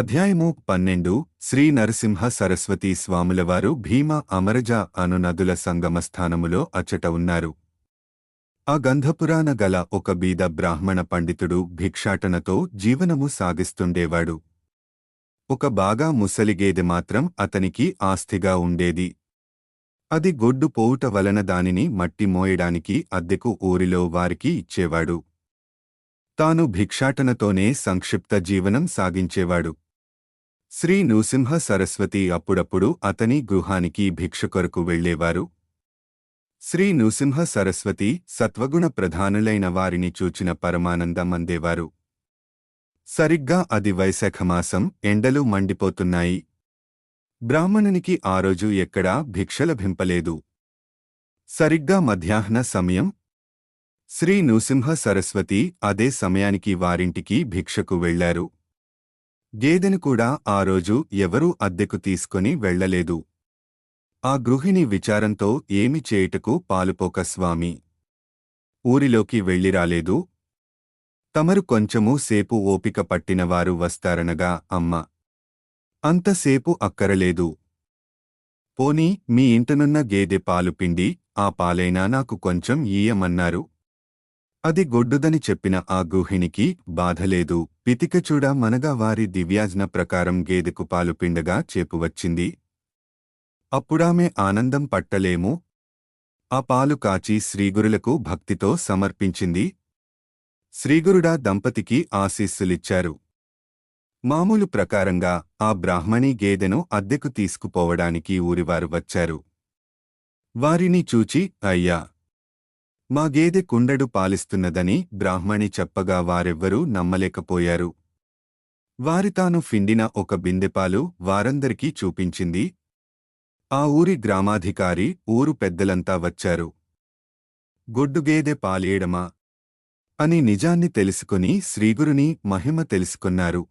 అధ్యాయము పన్నెండు. శ్రీ నరసింహ సరస్వతీ స్వాములవారు భీమ అమరజ అను నదుల సంగమస్థానములో అచ్చట ఉన్నారు. ఆ గంధపురాన గల ఒక బీద బ్రాహ్మణ పండితుడు భిక్షాటనతో జీవనము సాగిస్తుండేవాడు. ఒక బాగా ముసలిగేది మాత్రం అతనికి ఆస్తిగా ఉండేది. అది గొడ్డు పోవుట వలన దానిని మట్టి మోయడానికి అద్దెకు ఊరిలో వారికి ఇచ్చేవాడు. తాను భిక్షాటనతోనే సంక్షిప్త జీవనం సాగించేవాడు. శ్రీ నృసింహ సరస్వతి అప్పుడప్పుడు అతని గృహానికి భిక్ష కొరకు వెళ్ళేవారు శ్రీ నృసింహ సరస్వతి సత్వగుణ ప్రధానులైన వారిని చూచిన పరమానందమందేవారు సరిగ్గా అది వైశాఖమాసం ఎండలు మండిపోతున్నాయి. బ్రాహ్మణునికి ఆ రోజు ఎక్కడా భిక్ష లభింపలేదు. సరిగ్గా మధ్యాహ్న సమయం. శ్రీ నృసింహ సరస్వతి అదే సమయానికి వారింటికి భిక్షకు వెళ్ళారు గేదెను కూడా ఆ రోజు ఎవరూ అద్దెకు తీసుకొని వెళ్ళలేదు ఆ గృహిణి విచారంతో ఏమి చేయుటకు పాలుపోక స్వామి. ఊరిలోకి వెళ్ళిరాలేదు. తమరు కొంచెము సేపు ఓపిక పట్టినవారు వస్తారనగా అమ్మ. అంతసేపు అక్కరలేదు. పోనీ మీ ఇంటనున్న గేదె పాలు పిండి ఆ పాలైనా నాకు కొంచెం ఈయమన్నారు. అది గొడ్డుదని చెప్పిన ఆ గుహిణికి బాధలేదు. పితికచూడ మనగా వారి దివ్యాజ్ఞ ప్రకారం గేదెకు పాలు పిండగా చేపువచ్చింది అప్పుడామె ఆనందం పట్టలేము. ఆ పాలు కాచి శ్రీగురులకు భక్తితో సమర్పించింది. శ్రీగురుడా దంపతికి ఆశీస్సులిచ్చారు. మామూలు ప్రకారంగా ఆ బ్రాహ్మణి గేదెను అద్దెకు తీసుకుపోవడానికి ఊరివారు వచ్చారు. వారిని చూచి అయ్యా మా గేదె కుండడు పాలిస్తున్నదని బ్రాహ్మణి చెప్పగా వారెవ్వరూ నమ్మలేకపోయారు. వారి తాను ఫిండిన ఒక బిందెపాలు వారందరికీ చూపించింది. ఆ ఊరి గ్రామాధికారి ఊరు పెద్దలంతా వచ్చారు. గొడ్డుగేదె పాలేయడమా అని నిజాన్ని తెలుసుకుని శ్రీగురుని మహిమ తెలుసుకున్నారు.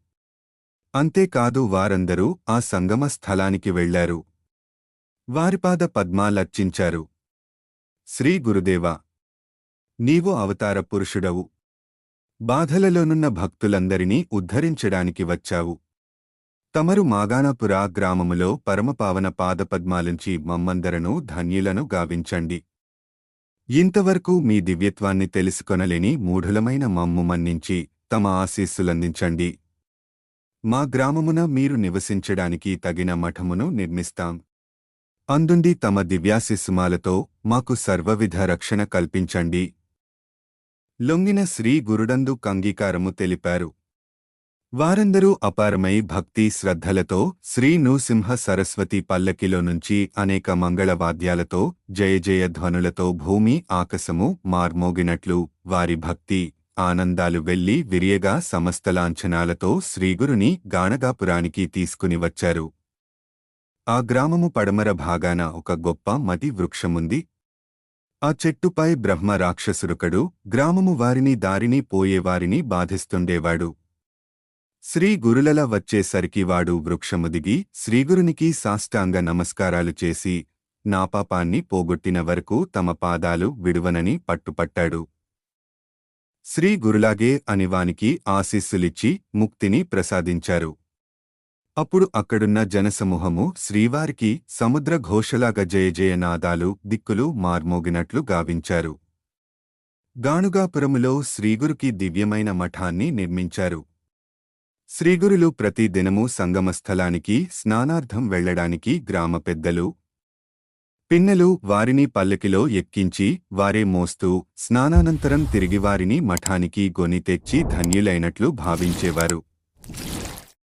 అంతేకాదు వారందరూ ఆ సంగమ స్థలానికి వెళ్ళారు వారిపాద పద్మాలర్చించారు. శ్రీ గురుదేవా నీవు అవతార పురుషుడవు. బాధలలోనున్న భక్తులందరినీ ఉద్ధరించడానికి వచ్చావు. తమరు మాగాణపురా గ్రామములో పరమపావన పాదపద్మాలించి మమ్మందరను ధన్యులను గావించండి. ఇంతవరకు మీ దివ్యత్వాన్ని తెలుసుకొనలేని మూఢులమైన మమ్ము మన్నించి తమ ఆశీస్సులందించండి. మా గ్రామమున మీరు నివసించడానికి తగిన మఠమును నిర్మిస్తాం. అందుండి తమ దివ్యాశిస్సుమాలతో మాకు సర్వవిధ రక్షణ కల్పించండి. లొంగిన శ్రీ గురుడందు కంగీకారము తెలిపారు. వారందరూ అపారమై భక్తి శ్రద్ధలతో శ్రీ నృసింహ సరస్వతి పల్లకిలో నుంచి అనేక మంగళవాద్యాలతో జయ జయ ధ్వనులతో భూమి ఆకాశము మార్మోగినట్లు వారి భక్తి ఆనందాలు వెళ్ళి విరియగా సమస్త లాంఛనాలతో శ్రీగురుని గాణగాపురానికి తీసుకుని వచ్చారు. ఆ గ్రామము పడమర భాగాన ఒక గొప్ప మతి వృక్షముంది. ఆ చెట్టుపై బ్రహ్మ రాక్షసురుకడు గ్రామము వారిని దారిని పోయేవారిని బాధిస్తుండేవాడు. శ్రీ గురులల వచ్చేసరికి వాడు వృక్షము దిగి శ్రీగురునికి సాష్టాంగ నమస్కారాలు చేసి నా పాపాన్ని పోగొట్టిన వరకు తమ పాదాలు విడువనని పట్టుపట్టాడు. శ్రీ గురులాగే అనివానికి ఆశీస్సులిచ్చి ముక్తిని ప్రసాదించారు. అప్పుడు అక్కడున్న జనసమూహము శ్రీవారికి సముద్ర ఘోషలాగా జయజయనాదాలు దిక్కులు మార్మోగినట్లు గావించారు. గాణుగాపురములో శ్రీగురుకి దివ్యమైన మఠాన్ని నిర్మించారు. శ్రీగురులు ప్రతి దినము సంగమస్థలానికి స్నానార్థం వెళ్ళడానికి గ్రామ పెద్దలు పిన్నలు వారిని పల్లకిలో ఎక్కించి వారే మోస్తూ స్నానానంతరం తిరిగి వారిని మఠానికి గొని తెచ్చి ధన్యులైనట్లు భావించేవారు.